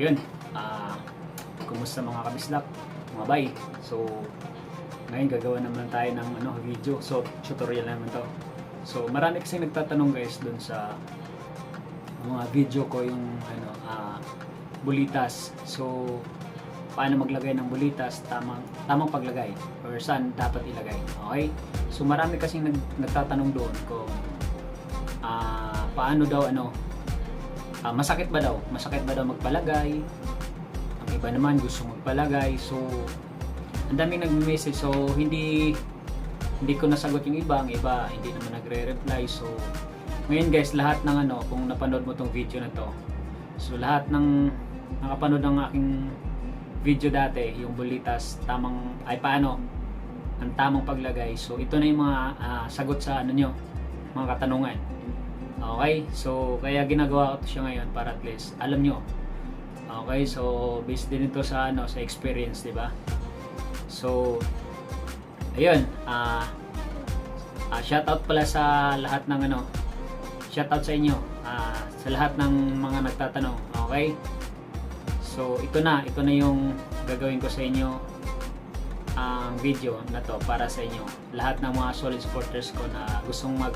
yun. Ah, kumusta mga kabislak? Mga bay. So, ngayon gagawa naman tayo ng ano, video. So, tutorial naman to. So, marami kasi nagtatanong guys dun sa mga video ko yung ano, ah, bulitas. So, paano maglagay ng bulitas, tamang tamang paglagay or saan dapat ilagay. Okay? So marami kasing nag, nagtatanong doon kung ah, paano daw ano ah, masakit ba daw? Masakit ba daw magpalagay? Ang iba naman gusto magpalagay. So ang daming nagme-message so hindi hindi ko nasagot yung iba, ang iba hindi naman nagre-reply. So ngayon guys, lahat ng ano, kung napanood mo tong video na to, so lahat ng nakapanood ng aking video dati, yung bulitas, tamang, ay paano, ang tamang paglagay. So, ito na yung mga ah, sagot sa ano nyo, mga katanungan. Okay, so kaya ginagawa ko to siya ngayon para at least alam nyo. Okay, so based din ito sa ano sa experience, di ba? So ayun, ah ah, shoutout pala sa lahat ng ano, shoutout sa inyo, ah, sa lahat ng mga nagtatanong. Okay? So, ito na, ito na yung gagawin ko sa inyo ang video na to para sa inyo. Lahat ng mga solid supporters ko na gustong mag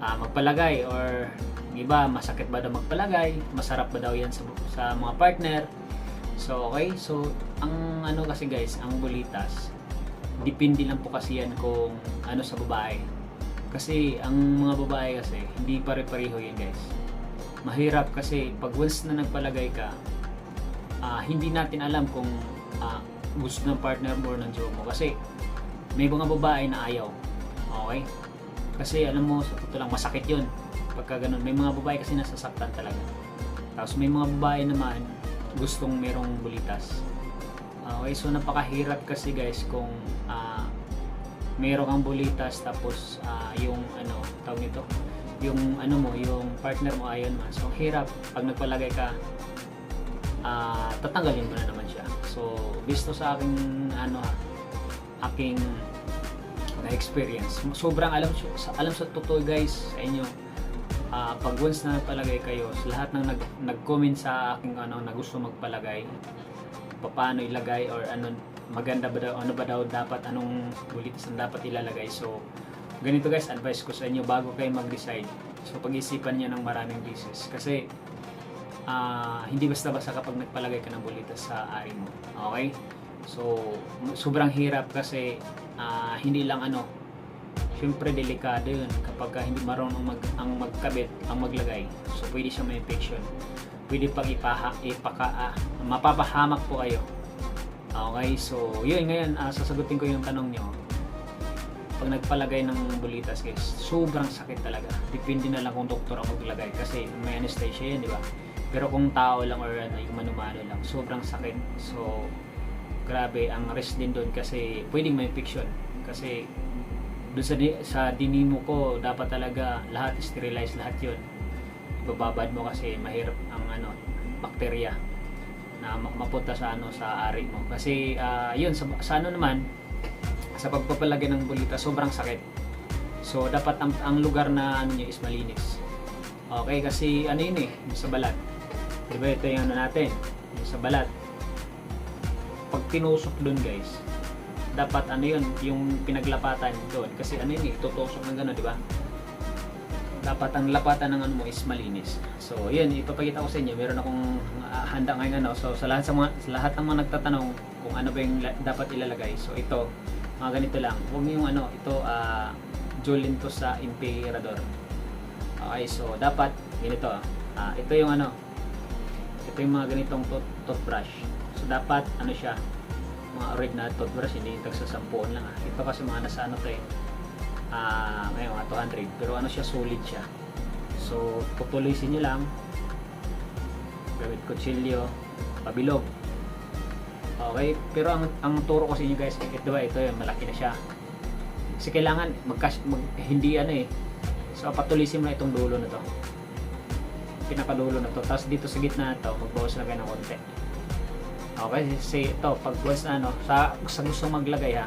ah, magpalagay or iba masakit ba daw magpalagay, masarap ba daw yan sa, sa mga partner. So, okay. So, ang ano kasi guys, ang bulitas, depende lang po kasi yan kung ano sa babae. Kasi ang mga babae kasi, hindi pare-pareho yan guys. Mahirap kasi pag once na nagpalagay ka, ah, hindi natin alam kung ah, gusto ng partner mo or ng jowa mo. Kasi may mga babae na ayaw. Okay? Kasi alam mo, sa totoo lang, masakit yun. Pagka ganun. May mga babae kasi nasasaktan talaga. Tapos may mga babae naman gustong merong bulitas. Okay, so napakahirap kasi guys kung ah, meron kang bulitas tapos ah, yung ano, tawag nito, yung ano mo, yung partner mo ayon man. So hirap pag nagpalagay ka ah tatanggalin mo na naman siya. So, bisto sa aking ano aking na experience. Sobrang alam sa alam sa totoo guys sa inyo. ah pag once na palagay kayo, lahat ng nag, nag-comment sa aking ano na gusto magpalagay, paano ilagay or ano maganda ba daw ano ba daw dapat anong bulitas ang dapat ilalagay. So, ganito guys, advice ko sa inyo bago kayo mag-decide. So, pag-isipan niyo ng maraming beses kasi ah hindi basta-basta kapag nagpalagay ka ng bulitas sa ari mo. Okay? So, sobrang hirap kasi ah, hindi lang ano, syempre delikado yun kapag ka hindi marunong mag, ang magkabit, ang maglagay. So, pwede siya may infection. Pwede pag ipaha, ipaka, ah, mapapahamak po kayo. Okay, so yun ngayon, ah, sasagutin ko yung tanong nyo. Pag nagpalagay ng bulitas guys, sobrang sakit talaga. Depende na lang kung doktor ang maglagay kasi may anesthesia yan, di ba? Pero kung tao lang or ano, yung manumano lang, sobrang sakit. So, grabe, ang risk din doon kasi pwedeng may infection. Kasi doon sa, sa dinimo ko, dapat talaga lahat sterilize lahat yun. Bababad mo kasi mahirap ang ano, bakterya na ma- mapunta sa ano sa ari mo. Kasi ah, yun sa, sa ano naman sa pagpapalagay ng bulita sobrang sakit. So dapat ang, ang lugar na ano niya is malinis. Okay kasi ano yun eh sa balat. 'Di ba ito yung ano natin sa balat. Pag tinusok doon guys, dapat ano yun yung pinaglapatan doon kasi ano yun eh tutusok ng gano'n, 'di ba? dapat ang lapatan ng ano mo is malinis. So, yun, ipapakita ko sa inyo. Meron akong ah, handa ngayon ano. So, sa lahat sa mga sa lahat ng mga nagtatanong kung ano ba yung dapat ilalagay. So, ito, mga ganito lang. Huwag yung ano, ito ah Julin to sa Emperador. Okay, so dapat ganito. Ah, ito yung ano. Ito yung mga ganitong tooth, toothbrush. Dapat ano siya, mga orig na toothbrush, hindi yung tagsasampuan lang. Ah. Ito kasi mga nasa ano to eh, ah may mga 200 pero ano siya solid siya. So pupulisin nyo lang. Gamit kutsilyo pabilog. Okay? Pero ang ang turo ko sa inyo guys ito ba ito yung malaki na siya. Kasi kailangan magkas mag, hindi ano eh. So patulisin mo na itong dulo na to. Pinakadulo na to. Tapos dito sa gitna na to magbawas na kayo ng konti okay kasi ito pag once na ano sa, sa gusto maglagay ha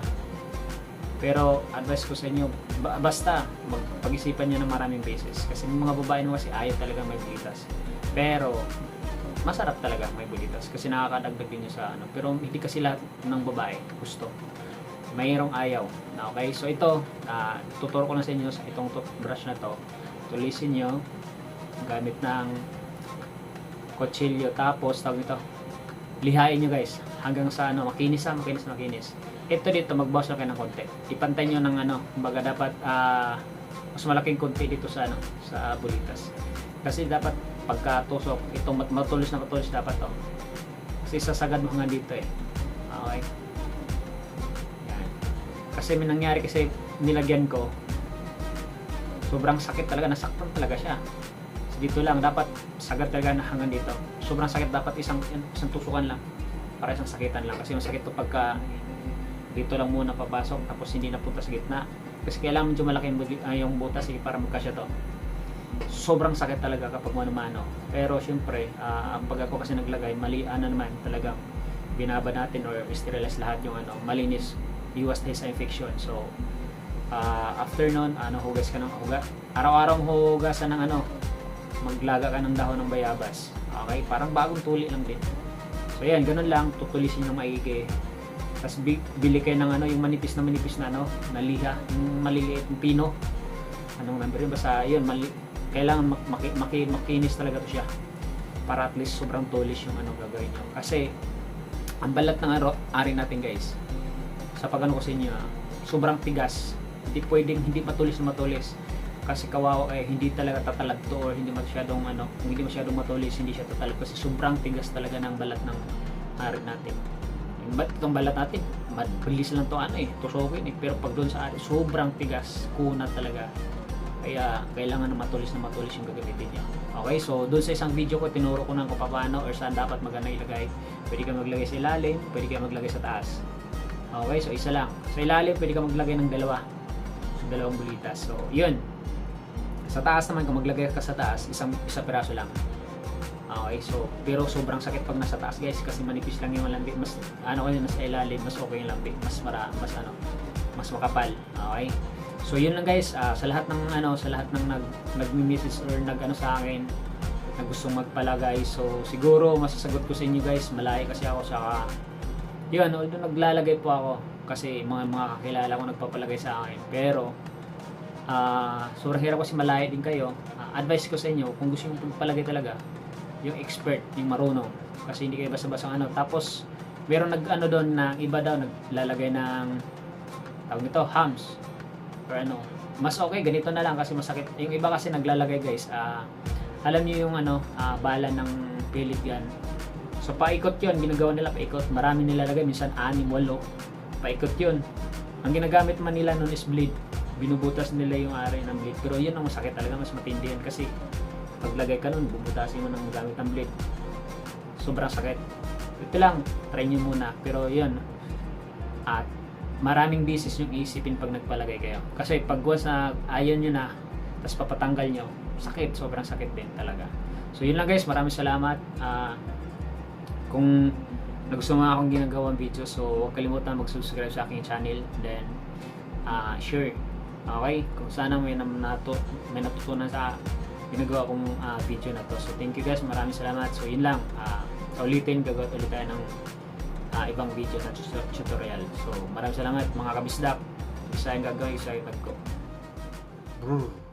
pero advice ko sa inyo, ba- basta magpag-isipan nyo ng maraming beses. Kasi may mga babae naman kasi ayaw talaga may bulitas. Pero masarap talaga may bulitas kasi nakakadagdag din sa ano. Pero hindi kasi lahat ng babae gusto. Mayroong ayaw. Na okay, so ito, ah, tuturo ko lang sa inyo sa itong toothbrush na to. Tulisin nyo gamit ng kutsilyo tapos tawag ito lihain nyo guys. Hanggang sa ano makinis ha makinis makinis. Ito dito magbawas lang kayo ng konti. Ipantay nyo ng ano kumbaga dapat ah, mas malaking konti dito sa ano sa bulitas. Kasi dapat pagkatusok itong mat- matulis na matulis dapat to kasi sasagad mo hanggang dito eh. Okay? Kasi may nangyari kasi nilagyan ko. Sobrang sakit talaga. Nasaktan talaga siya. Dito lang dapat sagad talaga na hanggang dito sobrang sakit dapat isang isang tusukan lang. Para isang sakitan lang. Kasi masakit to pagka dito lang muna papasok tapos hindi napunta sa gitna. Kasi kailangan medyo malaki yung, ah, butas eh, para magkasya to. Sobrang sakit talaga kapag mano-mano pero syempre ang pag ako kasi naglagay mali ano naman talagang binaba natin or sterilize lahat yung ano malinis iwas tayo sa infection. So ah, after nun ano hugas ka ng huga. Araw-araw hugasan ng ano maglaga ka ng dahon ng bayabas. Okay? Parang bagong tuli lang din. So yan, ganun lang. Tutulisin ng maigi. Tapos bi- bili kayo ng ano, yung manipis na manipis na ano, na liha. Yung maliliit, yung pino. Anong number yun? Basta yun, mali- kailangan mak- maki- maki- makinis talaga to siya. Para at least sobrang tulis yung ano gagawin nyo. Kasi, ang balat ng aro, ari natin guys, sa pagano ko sa inyo, ah, sobrang tigas. Hindi pwedeng hindi matulis na matulis kasi kawawa eh hindi talaga tatalab to or hindi masyadong ano kung hindi masyadong matulis hindi siya tatalab kasi sobrang tigas talaga ng balat ng ari natin. Ba't itong balat natin mabilis lang to ano eh tusokin eh. Pero pag doon sa ari sobrang tigas kuna talaga. Kaya kailangan na matulis na matulis yung gagamitin niya. Okay so doon sa isang video ko tinuro ko na kung paano or saan dapat magana ilagay. Pwede ka maglagay sa ilalim pwede ka maglagay sa taas. Okay so isa lang. Sa ilalim pwede ka maglagay ng dalawa. So dalawang bulitas. So yun sa taas naman, kung maglagay ka sa taas, isang isa piraso lang. Okay, so, pero sobrang sakit pag nasa taas guys kasi manipis lang yung lambik. Mas, ano ko yun, nasa ilalim, mas okay yung lambik. Mas mara, mas ano, mas makapal. Okay? So, yun lang guys, ah, sa lahat ng ano, sa lahat ng nag, nagmi-message or nag-ano sa akin, na gustong magpalagay. So, siguro, masasagot ko sa inyo guys, malayo kasi ako sa yun, although naglalagay po ako kasi mga mga kakilala ko nagpapalagay sa akin. Pero, ah sobrang hirap kasi malayo din kayo. Ah, advice ko sa inyo, kung gusto nyo palagay talaga, yung expert, yung marunong. Kasi hindi kayo basta-basta ano. Tapos, meron nag ano doon na iba daw naglalagay ng tawag nito, hams. Or ano. Mas okay, ganito na lang kasi masakit. Yung iba kasi naglalagay guys, ah alam niyo yung ano, ah, bala ng pilit yan. So paikot yun, ginagawa nila paikot. Marami nilalagay, minsan anim, walo. Paikot yun. Ang ginagamit man nila nun is blade binubutas nila yung ari ng blade. Pero yun ang masakit talaga, mas matindi yan kasi paglagay ka nun, bubutasin mo ng gamit ng blade. Sobrang sakit. Ito lang, try nyo muna. Pero yun, at maraming bisis yung isipin pag nagpalagay kayo. Kasi pag once na ayaw nyo na, tapos papatanggal nyo, sakit, sobrang sakit din talaga. So yun lang guys, maraming salamat. Ah, kung nagustuhan akong ginagawang video, so huwag kalimutan mag-subscribe sa aking channel. Then, ah share. Okay? Kung sana may, nato, may natutunan sa ginagawa kong ah, video na to. So, thank you guys. Maraming salamat. So, yun lang. Ah, sa ulitin, gagawa ulit tayo ng ah, ibang video na tut- tutorial. So, maraming salamat mga kabisdak. Isa yung gagawin, isa yung tag ko. Brr.